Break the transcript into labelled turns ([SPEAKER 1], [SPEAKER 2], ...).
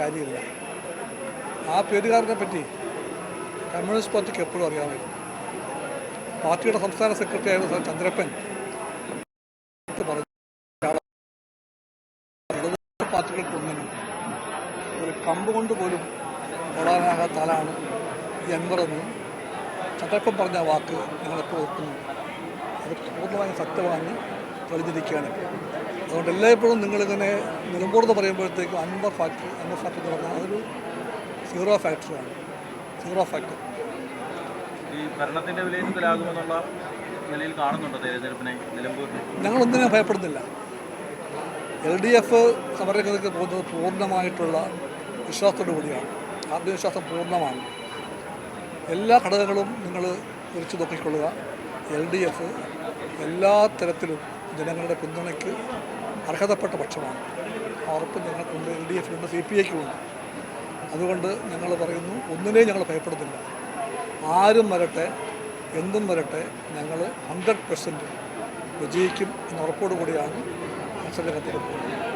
[SPEAKER 1] കാര്യമില്ല. ആ പേരുകാരനെ പറ്റി കമ്മ്യൂണിസ്റ്റ് പാർട്ടിക്ക് എപ്പോഴും അറിയാമായിരുന്നു. പാർട്ടിയുടെ സംസ്ഥാന സെക്രട്ടറി ആയിരുന്ന സാർ ചന്ദ്രപ്പൻ പറഞ്ഞു പാർട്ടികൾക്കൊന്നിനും ഒരു കമ്പ് കൊണ്ട് പോലും ഓടാനാകാത്ത ആളാണ് ഈ അൻവർ എന്ന് ചന്ദ്രപ്പൻ പറഞ്ഞ വാക്ക് ഞങ്ങളെപ്പോൾ ഓർക്കുന്നു. അത് പൂർണമായും സത്യമാണെന്ന് തെളിഞ്ഞിരിക്കുകയാണ് അതുകൊണ്ട് എല്ലായ്പ്പോഴും നിങ്ങളിങ്ങനെ നിലമ്പൂർന്ന് പറയുമ്പോഴത്തേക്കും അൻവർ ഫാക്ടറി അൻവർ ഫാക്ടറി എന്ന് പറഞ്ഞാൽ അതൊരു സീറോ ഫാക്ടറിയാണ്. Zero factory.
[SPEAKER 2] ഈ ഭരണത്തിന്റെ വിലയിരുത്തലാകുമെന്നുള്ള നിലയിൽ കാണുന്നുണ്ടോ തെരഞ്ഞെടുപ്പിനെ
[SPEAKER 1] ഞങ്ങളൊന്നിനും ഭയപ്പെടുന്നില്ല. എൽ ഡി എഫ് സമരങ്ങൾക്ക് പോകുന്നത് പൂർണമായിട്ടുള്ള വിശ്വാസത്തോടു കൂടിയാണ്. ആത്മവിശ്വാസം പൂർണമാണ്. എല്ലാ ഘടകങ്ങളും നിങ്ങൾ കുറിച്ച് നോക്കിക്കൊള്ളുക. എൽ ഡി എഫ് എല്ലാ തരത്തിലും ജനങ്ങളുടെ പിന്തുണയ്ക്ക് അർഹതപ്പെട്ട പക്ഷമാണ്. ആ ഉറപ്പ് ഞങ്ങൾക്കുണ്ട് എൽ ഡി എഫിനുണ്ട് സി പി ഐക്കുമുണ്ട്. അതുകൊണ്ട് ഞങ്ങൾ പറയുന്നു ഒന്നിനെയും ഞങ്ങൾ ഭയപ്പെടുന്നില്ല ആരും വരട്ടെ എന്തും വരട്ടെ ഞങ്ങൾ ഹൺഡ്രഡ് പെർസെന്റ് വിജയിക്കും എന്ന ഉറപ്പോടുകൂടിയാണ് മത്സരരംഗത്തേക്ക് പോകുന്നത്